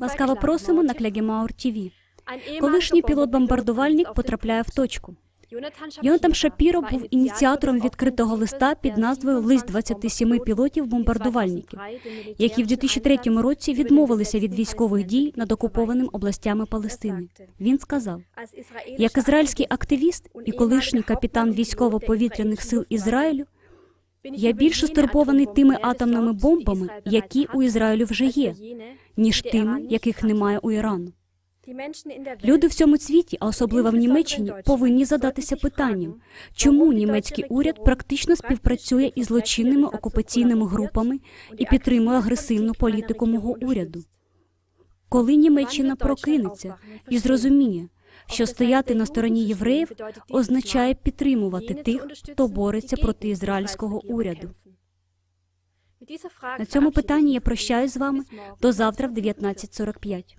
Ласкаво просимо на Клягемаур ТВ. Колишній пілот-бомбардувальник потрапляє в точку. Йонатан Шапіро був ініціатором відкритого листа під назвою Лист 27 пілотів-бомбардувальників, які в 2003 році відмовилися від військових дій над окупованими областями Палестини. Він сказав: як ізраїльський активіст і колишній капітан військово-повітряних сил Ізраїлю, я більше стурбований тими атомними бомбами, які у Ізраїлю вже є, ніж тими, яких немає у Ірану. Люди в всьому світі, а особливо в Німеччині, повинні задатися питанням, чому німецький уряд практично співпрацює із злочинними окупаційними групами і підтримує агресивну політику мого уряду. Коли Німеччина прокинеться і зрозуміє, що стояти на стороні євреїв означає підтримувати тих, хто бореться проти ізраїльського уряду. На цьому питанні я прощаюсь з вами до завтра в 19.45.